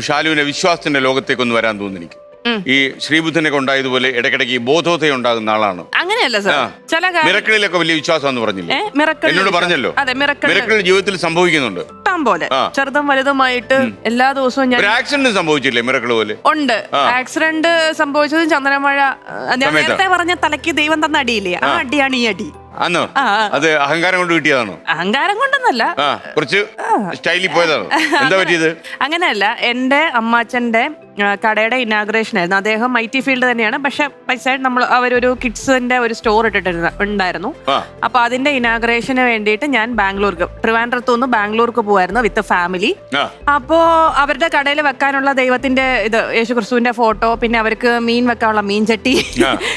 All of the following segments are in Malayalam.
ഷാലുവിനെ വിശ്വാസത്തിന്റെ ലോകത്തേക്ക് ഒന്ന് വരാൻ തോന്നുന്നു എനിക്ക്. ഈ ശ്രീബുദ്ധനെ കൊണ്ടായതുപോലെ ഇടയ്ക്കിടയ്ക്ക് ബോധോദയ ഉണ്ടാകുന്ന ആളാണ്. അങ്ങനെയല്ല സാർ. ചില മിറക്കിളിലൊക്കെ വലിയ വിശ്വാസം എന്ന് പറഞ്ഞില്ലേ എന്നോട് പറഞ്ഞല്ലോ. മിറക്കൾ മിറക്കിൾ ജീവിതത്തിൽ സംഭവിക്കുന്നുണ്ട്. പോലെ. ചെറുതും വലുതുമായിട്ട് എല്ലാ ദിവസവും ഞാൻ ആക്സിഡന്റ് സംഭവിച്ചില്ലേ മിറക്കിൾ പോലെ? ഉണ്ട്. ആക്സിഡന്റ് സംഭവിച്ചത് ചന്ദ്രമഴ ഞാൻ നേരത്തെ പറഞ്ഞ തലയ്ക്ക് ദൈവം തന്ന അടിയില്ലേ? ആ. അടിയാണ് ഈ അടി. അന്നോ ആ, ആ. അത് അഹങ്കാരം കൊണ്ട് കിട്ടിയതാണോ? അഹങ്കാരം കൊണ്ടൊന്നല്ല. കുറച്ച് സ്റ്റൈലിൽ പോയതാണോ? എന്താ പറ്റിയത്? അങ്ങനെയല്ല. എന്റെ അമ്മാച്ചന്റെ ആ, കടയുടെ ഇനാഗ്രേഷൻ ആയിരുന്നു. അദ്ദേഹം ഐ ടി ഫീൽഡ് തന്നെയാണ്. പക്ഷെ പൈസ നമ്മൾ അവരൊരു കിഡ്സിന്റെ ഒരു സ്റ്റോർ ഇട്ടിട്ടിരുന്ന ഉണ്ടായിരുന്നു. അപ്പൊ അതിന്റെ ഇനാഗ്രേഷന് വേണ്ടിയിട്ട് ഞാൻ ബാംഗ്ലൂർക്ക് ട്രിവാൻഡ്രത്തു നിന്ന് ബാംഗ്ലൂർക്ക് പോവായിരുന്നു വിത്ത് ഫാമിലി അപ്പോ അവരുടെ കടയിൽ വെക്കാനുള്ള ദൈവത്തിന്റെ ഇത് യേശുക്രിസ്തുവിന്റെ ഫോട്ടോ പിന്നെ അവർക്ക് മീൻ വെക്കാനുള്ള മീൻ ചട്ടി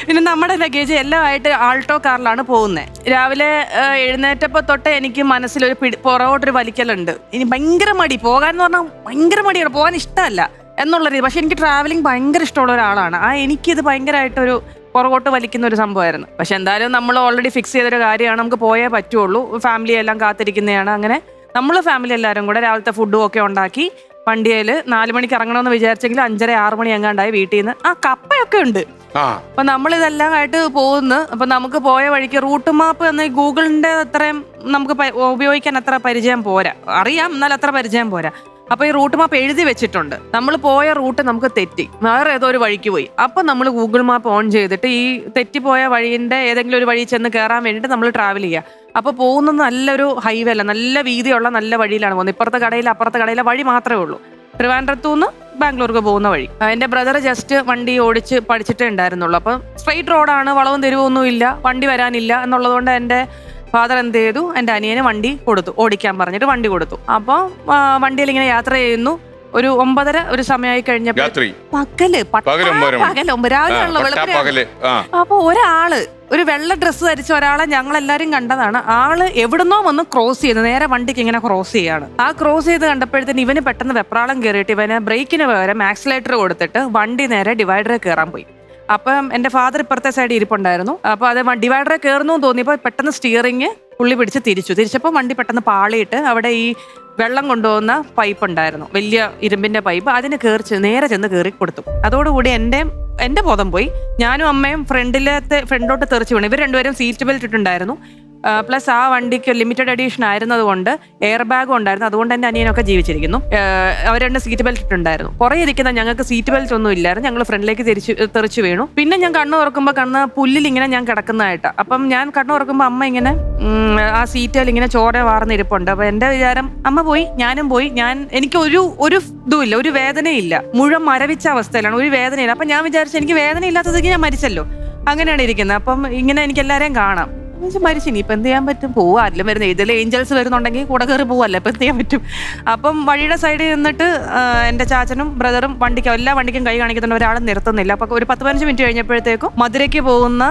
പിന്നെ നമ്മുടെ ലഗേജ് എല്ലാം ആയിട്ട് ആൾട്ടോ കാറിലാണ് പോകുന്നത് രാവിലെ എഴുന്നേറ്റപ്പോ തൊട്ട് എനിക്ക് മനസ്സിലൊരു പിടി പുറകോട്ടൊരു വലിക്കലുണ്ട്. ഇനി ഭയങ്കര മടി. പോകാൻ എന്ന് പറഞ്ഞാൽ ഭയങ്കര മടിയാണ്. പോകാൻ ഇഷ്ടമല്ല. എന്നുള്ള രീതി. പക്ഷെ എനിക്ക് ട്രാവലിംഗ് ഭയങ്കര ഇഷ്ടമുള്ള ഒരാളാണ്. ആ എനിക്കിത് ഭയങ്കരമായിട്ടൊരു പുറകോട്ട് വലിക്കുന്ന ഒരു സംഭവമായിരുന്നു. പക്ഷെ എന്തായാലും നമ്മൾ ഓൾറെഡി ഫിക്സ് ചെയ്തൊരു കാര്യമാണ്. നമുക്ക് പോയേ പറ്റുള്ളൂ. ഫാമിലി എല്ലാം കാത്തിരിക്കുന്നതാണ്. അങ്ങനെ നമ്മൾ ഫാമിലി എല്ലാവരും കൂടെ രാവിലത്തെ ഫുഡും ഒക്കെ ഉണ്ടാക്കി വണ്ടിയിൽ നാല് മണിക്ക് ഇറങ്ങണമെന്ന് വിചാരിച്ചെങ്കിൽ അഞ്ചര ആറ് മണി എങ്ങാണ്ടായി വീട്ടിൽ നിന്ന്. ആ കപ്പയൊക്കെ ഉണ്ട്. അപ്പൊ നമ്മൾ ഇതെല്ലാം ആയിട്ട് പോകുന്നു. അപ്പൊ നമുക്ക് പോയ വഴിക്ക് റൂട്ട് മാപ്പ് എന്ന ഗൂഗിളിന്റെ അത്രയും നമുക്ക് ഉപയോഗിക്കാൻ അത്ര പരിചയം പോരാ. അറിയാം എന്നാൽ അത്ര പരിചയം പോരാ. അപ്പൊ ഈ റൂട്ട് മാപ്പ് എഴുതി വെച്ചിട്ടുണ്ട്. നമ്മൾ പോയ റൂട്ട് നമുക്ക് തെറ്റി. വേറെ ഏതോ ഒരു വഴിക്ക് പോയി. അപ്പൊ നമ്മൾ ഗൂഗിൾ മാപ്പ് ഓൺ ചെയ്തിട്ട് ഈ തെറ്റിപ്പോയ വഴിന്റെ ഏതെങ്കിലും ഒരു വഴി ചെന്ന് കയറാൻ വേണ്ടിയിട്ട് നമ്മൾ ട്രാവൽ ചെയ്യുക അപ്പൊ പോകുന്നത് നല്ലൊരു ഹൈവേ അല്ല നല്ല വീതിയുള്ള നല്ല വഴിയിലാണ് പോകുന്നത്. ഇപ്പുറത്തെ കടയിൽ അപ്പുറത്തെ കടയിലെ വഴി മാത്രമേ ഉള്ളൂ. ട്രിവാൻഡ്രത്തു നിന്ന് ബാംഗ്ലൂർക്ക് പോകുന്ന വഴി. എന്റെ ബ്രദർ ജസ്റ്റ് വണ്ടി ഓടിച്ച് പഠിച്ചിട്ടേ ഉണ്ടായിരുന്നുള്ളൂ. അപ്പം സ്ട്രെയിറ്റ് റോഡാണ് വളവും തെരുവൊന്നും ഇല്ല വണ്ടി വരാനില്ല എന്നുള്ളതുകൊണ്ട് എന്റെ ഫാദർ എന്ത് ചെയ്തു എന്റെ അനിയന് വണ്ടി കൊടുത്തു. ഓടിക്കാൻ പറഞ്ഞിട്ട് വണ്ടി കൊടുത്തു. അപ്പോൾ വണ്ടിയിൽ ഇങ്ങനെ യാത്ര ചെയ്യുന്നു. ഒരു ഒമ്പതര ഒരു സമയമായി കഴിഞ്ഞപ്പോൾ രാത്രി. പകൽ പകൽ ഒമ്പത് അപ്പൊ ഒരാൾ ഒരു വെള്ള ഡ്രസ്സ് ധരിച്ച ഒരാളെ ഞങ്ങൾ എല്ലാരും കണ്ടതാണ്. ആൾ എവിടുന്നോ വന്ന് ക്രോസ് ചെയ്ത്. നേരെ വണ്ടിക്ക് ഇങ്ങനെ ക്രോസ് ചെയ്യാണ്. ആ ക്രോസ് ചെയ്ത് കണ്ടപ്പോഴത്തേന് ഇവന് പെട്ടെന്ന് വെപ്രാളം കയറിയിട്ട് ഇവന് ബ്രേക്കിന് പകരം ആക്സിലേറ്റർ കൊടുത്തിട്ട് വണ്ടി നേരെ ഡിവൈഡറിൽ കയറാൻ പോയി. അപ്പം എന്റെ ഫാദർ ഇപ്പുറത്തെ സൈഡ് ഇരിപ്പുണ്ടായിരുന്നു. അപ്പൊ അത് ഡിവൈഡറെ കയറുന്നു തോന്നിയപ്പോൾ പെട്ടെന്ന് സ്റ്റിയറിങ് പുള്ളി പിടിച്ച് തിരിച്ചു. തിരിച്ചപ്പോൾ വണ്ടി പെട്ടെന്ന് പാളിയിട്ട് അവിടെ ഈ വെള്ളം കൊണ്ടുപോകുന്ന പൈപ്പ് ഉണ്ടായിരുന്നു. വലിയ ഇരുമ്പിന്റെ പൈപ്പ് അതിന് കയറി നേരെ ചെന്ന് കയറി കൊടുത്തു. അതോടുകൂടി എന്റെ എന്റെ ബോധം പോയി. ഞാനും അമ്മയും ഫ്രണ്ടിലത്തെ ഫ്രണ്ടോട്ട് തെറിച്ചു വീണു. ഇവർ രണ്ടുപേരും സീറ്റ് ബെൽറ്റ് ഇട്ടുണ്ടായിരുന്നു പ്ലസ് ആ വണ്ടിക്ക് ലിമിറ്റഡ് എഡീഷൻ ആയിരുന്നതുകൊണ്ട് എയർ ബാഗും ഉണ്ടായിരുന്നു. അതുകൊണ്ട് എന്റെ അനിയനൊക്കെ ജീവിച്ചിരിക്കുന്നു. അവർ രണ്ട് സീറ്റ് ബെൽറ്റ് ഇട്ടുണ്ടായിരുന്നു പുറകെ ഇരിക്കുന്ന ഞങ്ങൾക്ക് സീറ്റ് ബെൽറ്റ് ഒന്നും ഇല്ലായിരുന്നു. ഞങ്ങൾ ഫ്രണ്ടിലേക്ക് തിരിച്ചു തെറിച്ചു വീണു. പിന്നെ ഞാൻ കണ്ണു തുറക്കുമ്പോൾ കണ്ണ് പുല്ലിൽ ഇങ്ങനെ ഞാൻ കിടക്കുന്നതായിട്ട്. അപ്പം ഞാൻ കണ്ണു തുറക്കുമ്പോൾ അമ്മ ഇങ്ങനെ ആ സീറ്റിൽ ഇങ്ങനെ ചോര വാർന്നിരിപ്പുണ്ട് അപ്പൊ എന്റെ വിചാരം അമ്മ പോയി ഞാനും പോയി. ഞാൻ എനിക്ക് ഒരു ഒരു ഇതുമില്ല ഒരു വേദനയില്ല. മുഴുവൻ മരവിച്ച അവസ്ഥയിലാണ്. ഒരു വേദനയില്ല. അപ്പൊ ഞാൻ വിചാരിച്ചു എനിക്ക് വേദന ഞാൻ മരിച്ചല്ലോ. അങ്ങനെയാണ് ഇരിക്കുന്നത്. അപ്പം ഇങ്ങനെ എനിക്ക് എല്ലാവരെയും കാണാം. എന്ന് വെച്ചാൽ മരിച്ചു. ഇനി ഇപ്പം എന്ത് ചെയ്യാൻ പറ്റും? പോവാ. അല്ല വരുന്ന ഇതിൽ ഏഞ്ചൽസ് വരുന്നുണ്ടെങ്കിൽ കൂടെ കയറി പോവല്ലേ. ഇപ്പം എന്ത് ചെയ്യാൻ പറ്റും? അപ്പം വഴിയുടെ സൈഡിൽ നിന്നിട്ട് എന്റെ ചാച്ചനും ബ്രദറും വണ്ടിക്കും എല്ലാ വണ്ടിക്കും കൈ കാണിക്കുന്നുണ്ട്. ഒരാളും നിർത്തുന്നില്ല. അപ്പം ഒരു പത്ത് പതിനഞ്ച് മിനിറ്റ് കഴിഞ്ഞപ്പോഴത്തേക്കും മധുരയ്ക്ക് പോകുന്ന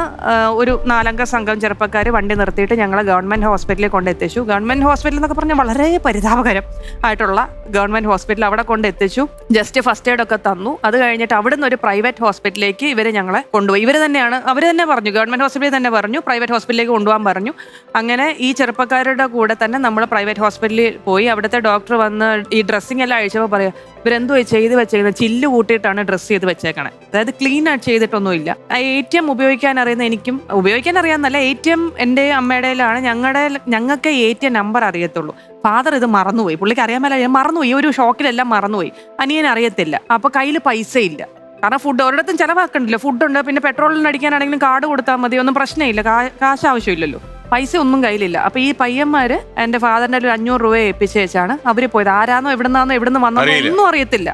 ഒരു നാലംഗ സംഘം ചെറുപ്പക്കാർ വണ്ടി നിർത്തിയിട്ട് ഞങ്ങളെ ഗവൺമെന്റ് ഹോസ്പിറ്റലിൽ കൊണ്ടെത്തിച്ചു. ഗവൺമെന്റ് ഹോസ്പിറ്റൽ എന്നൊക്കെ പറഞ്ഞാൽ വളരെ പരിതാപകരം ആയിട്ടുള്ള ഗവൺമെന്റ് ഹോസ്പിറ്റൽ അവിടെ കൊണ്ടെത്തിച്ചു. ജസ്റ്റ് ഫസ്റ്റ് എയ്ഡ് ഒക്കെ തന്നു. അത് കഴിഞ്ഞിട്ട് അവിടുന്ന് ഒരു പ്രൈവറ്റ് ഹോസ്പിറ്റലിലേക്ക് ഇവരെ ഞങ്ങളെ കൊണ്ടുപോയി. ഇവർ തന്നെയാണ് അവർ തന്നെ പറഞ്ഞു. ഗവൺമെന്റ് ഹോസ്പിറ്റലിൽ തന്നെ പറഞ്ഞു. പ്രൈവറ്റ് ഹോസ്പിറ്റലിലേക്ക് കൊണ്ടുപോകാൻ പറഞ്ഞു. അങ്ങനെ ഈ ചെറുപ്പക്കാരുടെ കൂടെ തന്നെ നമ്മൾ പ്രൈവറ്റ് ഹോസ്പിറ്റലിൽ പോയി. അവിടുത്തെ ഡോക്ടർ വന്ന് ഈ ഡ്രസ്സിംഗ് എല്ലാം അഴിച്ചപ്പോൾ പറയാം ഇവരെന്തോ ചെയ്ത് വെച്ചേക്കുന്നത് ചില്ല് കൂട്ടിയിട്ടാണ് ഡ്രസ്സ് ചെയ്ത് വെച്ചേക്കണേ. അതായത് ക്ലീൻ ആയിട്ട് ചെയ്തിട്ടൊന്നുമില്ല. ആ എ ടി എം ഉപയോഗിക്കാൻ അറിയുന്ന എനിക്കും ഉപയോഗിക്കാൻ അറിയാമെന്നല്ല എ ടി എം എന്റെ അമ്മയുടെയിലാണ്. ഞങ്ങളുടെ ഞങ്ങൾക്ക് എ ടി എം നമ്പർ അറിയത്തുള്ളൂ. ഫാദർ ഇത് മറന്നുപോയി. പുള്ളിക്ക് അറിയാൻ മേല മറന്നുപോയി. ഒരു ഷോക്കിലെല്ലാം മറന്നുപോയി. അനിയൻ അറിയത്തില്ല. അപ്പോൾ കയ്യിൽ പൈസ ഇല്ല കാരണം ഫുഡ് ഒരിടത്തും ചിലവാക്കണ്ടല്ലോ. ഉണ്ട് പിന്നെ പെട്രോളിന് അടിക്കാനാണെങ്കിലും കാർഡ് കൊടുത്താൽ മതി. ഒന്നും പ്രശ്നമില്ല. കാശ് ആവശ്യമില്ലല്ലോ പൈസ ഒന്നും കയ്യിലില്ല. അപ്പൊ ഈ പയ്യന്മാര് എന്റെ ഫാദറിന്റെ ഒരു അഞ്ഞൂറ് രൂപ ഏൽപ്പിച്ചേച്ചാണ് അവർ പോയത്. ആരാന്നോ എവിടുന്നാന്നോ എവിടുന്ന് വന്നോ ഒന്നും അറിയത്തില്ല.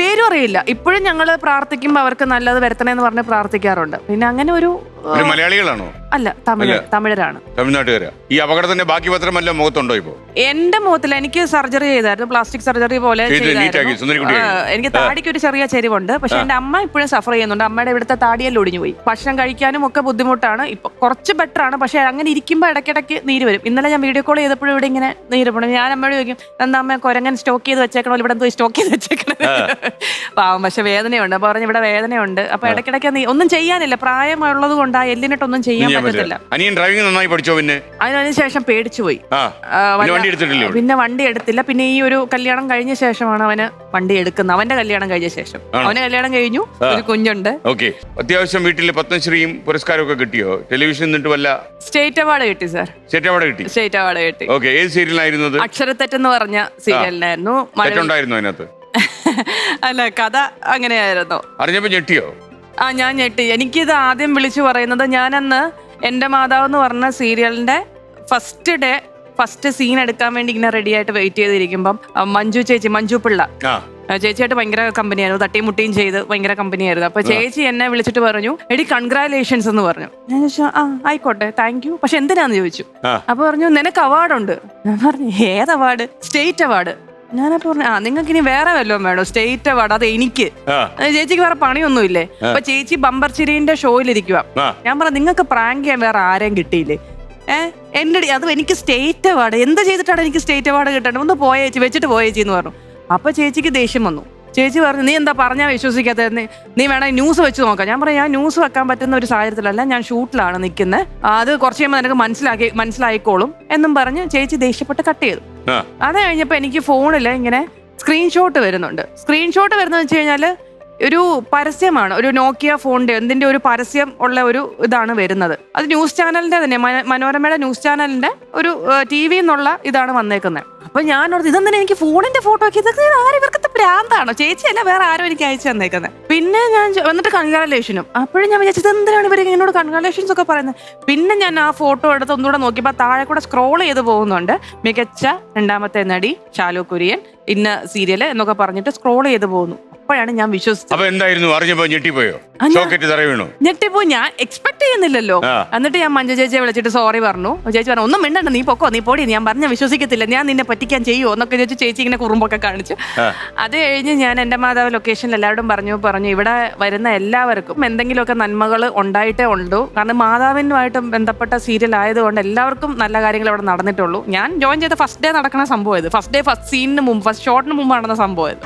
പേരും അറിയില്ല. ഇപ്പോഴും ഞങ്ങൾ പ്രാർത്ഥിക്കുമ്പോൾ അവർക്ക് നല്ലത് വരുത്തണേന്ന് പറഞ്ഞ് പ്രാർത്ഥിക്കാറുണ്ട്. പിന്നെ അങ്ങനെ ഒരു ഒരു മലയാളികളാണോ? അല്ല തമിഴ്. തമിഴരാണ്. തമിഴ്നാട്ടുകാരാ. ഈ അപകടത്തിന്റെ ബാക്കി പത്രമല്ല മുഖത്തുണ്ടോ ഇപ്പോ? എന്റെ മുഖത്തിൽ എനിക്ക് സർജറി ചെയ്തായിരുന്നു പ്ലാസ്റ്റിക് സർജറി പോലെ ചെയ്ത് ചെയ്തായിരുന്നു. സുന്ദരിക്കുട്ടി ആ, എനിക്ക് താടിക്ക് ഒരു ചെറിയ ചെരിവുണ്ട്. പക്ഷെ എന്റെ അമ്മ ഇപ്പോഴും സഫർ ചെയ്യുന്നുണ്ട്. അമ്മയുടെ ഇവിടുത്തെ താടിയെല്ലാം ഒടിഞ്ഞു പോയി ഭക്ഷണം കഴിക്കാനും ഒക്കെ ബുദ്ധിമുട്ടാണ്. ഇപ്പൊ കുറച്ച് ബെറ്റർ ആണ്. പക്ഷെ അങ്ങനെ ഇരിക്കുമ്പോൾ ഇടയ്ക്കിടയ്ക്ക് നീര് വരും. ഇന്നലെ ഞാൻ വീഡിയോ കോൾ ചെയ്തപ്പോഴും ഇവിടെ ഇങ്ങനെ നീര് പോണം. ഞാൻ അമ്മയോട് ചോദിക്കും എന്താ അമ്മ കൊരങ്ങൻ സ്റ്റോക്ക് ചെയ്ത് വെച്ചേക്കണോ? ഇവിടെ എന്തോ സ്റ്റോക്ക് ചെയ്ത് വെച്ചേക്കണോ? പാവം പക്ഷെ വേദനയുണ്ട്. അപ്പൊ പറഞ്ഞു ഇവിടെ വേദനയുണ്ട്. അപ്പൊ ഇടയ്ക്കിടയ്ക്ക് നീ ഒന്നും ചെയ്യാനില്ല. പ്രായമുള്ളത് കൊണ്ട് അതുകൊണ്ട് ആ എല്ലിനിട്ടൊന്നും ചെയ്യാൻ പറ്റത്തില്ല. അനിയൻ ഡ്രൈവിംഗ് നന്നായി പഠിച്ചോ പിന്നെ? അതിനുശേഷം പേടിച്ചു പോയി. ആ ആ, പിന്നെ വല്ല- വണ്ടി എടുത്തിട്ടില്ലേ? പിന്നെ വണ്ടി എടുത്തില്ല. പിന്നെ ഈ ഒരു കല്യാണം കഴിഞ്ഞ ശേഷമാണ് അവന് വണ്ടി എടുക്കുന്നത്. അവന്റെ കല്യാണം കഴിഞ്ഞ ശേഷം. ആണോ? അവന് കല്യാണം കഴിഞ്ഞു. ഒരു കുഞ്ഞുണ്ട്. ഓക്കെ. അത്യാവശ്യം വീട്ടിൽ പത്മശ്രീയും പുരസ്കാരമൊക്കെ കിട്ടിയോ? ടെലിവിഷൻ നിന്നിട്ട് വല്ല സ്റ്റേറ്റ് അവാർഡ് കിട്ടി സാർ സ്റ്റേറ്റ് അവാർഡ് കിട്ടി? സ്റ്റേറ്റ് അവാർഡ് കിട്ടി. ഓക്കെ. ഏത് സീരിയലായിരുന്നു അക്ഷരത്തെറ്റെന്ന് പറഞ്ഞ സീരിയലിനായിരുന്നു മലയാള- തെറ്റുണ്ടായിരുന്നു അതിനകത്ത്? അല്ല കഥ അങ്ങനെയായിരുന്നു. അറിഞ്ഞപ്പോ ഞെട്ടിയോ? ആ ഞാൻ ഞെട്ടി. എനിക്കിത് ആദ്യം വിളിച്ചു പറയുന്നത് ഞാനന്ന് എന്റെ മാതാവ് എന്ന് പറഞ്ഞ സീരിയലിന്റെ ഫസ്റ്റ് ഡേ ഫസ്റ്റ് സീൻ എടുക്കാൻ വേണ്ടി ഇങ്ങനെ റെഡി ആയിട്ട് വെയിറ്റ് ചെയ്തിരിക്കുമ്പം മഞ്ജു ചേച്ചി മഞ്ജു പിള്ള. ചേച്ചിയായിട്ട് ഭയങ്കര കമ്പനിയായിരുന്നു തട്ടിയും മുട്ടിയും ചെയ്ത് ഭയങ്കര കമ്പനിയായിരുന്നു അപ്പൊ ചേച്ചി എന്നെ വിളിച്ചിട്ട് പറഞ്ഞു എടി കൺഗ്രാലേഷൻസ് എന്ന് പറഞ്ഞു. ഞാൻ ചോദിച്ചു ആ ആയിക്കോട്ടെ താങ്ക് യു പക്ഷെ എന്തിനാന്ന് ചോദിച്ചു. അപ്പൊ പറഞ്ഞു നിനക്ക് അവാർഡുണ്ട് ഞാൻ പറഞ്ഞു ഏത് അവാർഡ് സ്റ്റേറ്റ് അവാർഡ് ഞാനപ്പോ പറഞ്ഞു ആ നിങ്ങൾക്ക് ഇനി വേറെ വല്ലതും വേണോ? സ്റ്റേറ്റ് അവാർഡ് അത് എനിക്ക്. ആ. അത് ചേച്ചിക്ക് വേറെ പണിയൊന്നുമില്ലേ? അപ്പൊ ചേച്ചി ബമ്പർ ചിരിന്റെ ഷോയിലിരിക്കുക ആ. ഞാൻ പറഞ്ഞു നിങ്ങൾക്ക് പ്രാങ്ക് ചെയ്യാൻ വേറെ ആരെയും കിട്ടിയില്ലേ? ഏഹ് എന്റെ അടി- അത് എനിക്ക് സ്റ്റേറ്റ് അവാർഡ്. എന്ത് ചെയ്തിട്ടാണ് എനിക്ക് സ്റ്റേറ്റ് അവാർഡ് കിട്ടേണ്ടത്? ഒന്ന് പോയ ചേച്ചി വെച്ചിട്ട് പോയ ചേച്ചി എന്ന് പറഞ്ഞു. അപ്പൊ ചേച്ചിക്ക് ദേഷ്യം വന്നു. ചേച്ചി പറഞ്ഞു നീ എന്താ പറഞ്ഞാൽ വിശ്വസിക്കാത്ത നീ നീ വേണമെങ്കിൽ ന്യൂസ് വെച്ച് നോക്കാം. ഞാൻ പറയാം ഞാൻ ന്യൂസ് വെക്കാൻ പറ്റുന്ന ഒരു സാഹചര്യത്തിലല്ല ഞാൻ ഷൂട്ടിലാണ് നിൽക്കുന്നത് അത് കുറച്ച് കഴിയുമ്പോൾ നിനക്ക് മനസ്സിലാക്കി മനസ്സിലായിക്കോളും. എന്നും പറഞ്ഞ് ചേച്ചി ദേഷ്യപ്പെട്ട് കട്ട് ചെയ്തു. അത് കഴിഞ്ഞപ്പോൾ എനിക്ക് ഫോണിൽ ഇങ്ങനെ സ്ക്രീൻഷോട്ട് വരുന്നുണ്ട്. സ്ക്രീൻഷോട്ട് വരുന്നത് വെച്ച് കഴിഞ്ഞാൽ ഒരു പരസ്യമാണ്. ഒരു നോക്കിയ ഫോണിന്റെ എന്തിന്റെ ഒരു പരസ്യം ഉള്ള ഒരു ഇതാണ് വരുന്നത്. അത് ന്യൂസ് ചാനലിന്റെ തന്നെ മനോരമയുടെ ന്യൂസ് ചാനലിന്റെ ഒരു ടി വി എന്നുള്ള ഇതാണ് വന്നേക്കുന്നത് അപ്പൊ ഞാൻ ഓർത്ത് ഇതെന്തിനാ എനിക്ക് ഫോണിന്റെ ഫോട്ടോ ഒക്കെ ഇതൊക്കെ ആരും ഭ്രാന്താണോ? ചേച്ചിയല്ല വേറെ ആരും എനിക്ക് അയച്ചു തന്നേക്കുന്നത് പിന്നെ ഞാൻ വന്നിട്ട് കൺഗ്രാലേഷനും അപ്പോഴും ഞാൻ വിചാരിച്ചത് എന്തിനാണ് ഇവർ എന്നോട് കൺഗ്രാലേഷൻസ് ഒക്കെ പറയുന്നത്? പിന്നെ ഞാൻ ആ ഫോട്ടോ എടുത്ത് ഒന്നുകൂടെ നോക്കിയപ്പോൾ താഴെ കൂടെ സ്ക്രോൾ ചെയ്ത് പോകുന്നുണ്ട്. മികച്ച രണ്ടാമത്തെ നടി ഷാലു കുര്യൻ. ഇന്ന സീരിയൽ എന്നൊക്കെ പറഞ്ഞിട്ട് സ്ക്രോൾ ചെയ്ത് പോകുന്നു അപ്പോഴാണ് ഞാൻ വിശ്വസിച്ചത്. അപ്പൊ എന്തായിരുന്നു? അറിഞ്ഞപ്പോ ഞെട്ടിപ്പോയോ? ആ, ഞാൻ- ഷോക്കറ്റ് തറ വീണു. ഞെട്ടിപ്പോ ഞാൻ എക്സ്പെക്ട് ചെയ്യുന്നില്ലല്ലോ. ആ. എന്നിട്ട് ഞാൻ മഞ്ജു ചേച്ചിയെ വിളിച്ചിട്ട് സോറി പറഞ്ഞു. ചേച്ചി പറഞ്ഞു ഒന്നും മിണ്ടണ്ട നീ പൊക്കോ നീ പോടി ഞാൻ പറഞ്ഞ വിശ്വസിക്കത്തില്ല. ഞാൻ നിന്നെ പറ്റിക്കാൻ ചെയ്യുമോ എന്നൊക്കെ ചോദിച്ചു ചേച്ചി ഇങ്ങനെ കുറുമ്പൊക്കെ കാണിച്ചു. ആ. അത് കഴിഞ്ഞ് ഞാൻ എന്റെ മാതാവ് ലൊക്കേഷനിൽ എല്ലാവരോടും പറഞ്ഞു പറഞ്ഞു ഇവിടെ വരുന്ന എല്ലാവർക്കും എന്തെങ്കിലുമൊക്കെ നന്മകൾ ഉണ്ടായിട്ടേ ഉള്ളൂ. കാരണം മാതാവിനുമായിട്ട് ബന്ധപ്പെട്ട സീരിയൽ ആയതുകൊണ്ട് എല്ലാവർക്കും നല്ല കാര്യങ്ങൾ ഇവിടെ നടന്നിട്ടുള്ളൂ. ഞാൻ ജോയിൻ ചെയ്ത ഫസ്റ്റ് ഡേ നടക്കുന്ന സംഭവം ഇത്. ഫസ്റ്റ് ഡേ ഫസ്റ്റ് സീനിന് മുമ്പ് ഷോട്ടിന് മുമ്പ് നടന്ന സംഭവം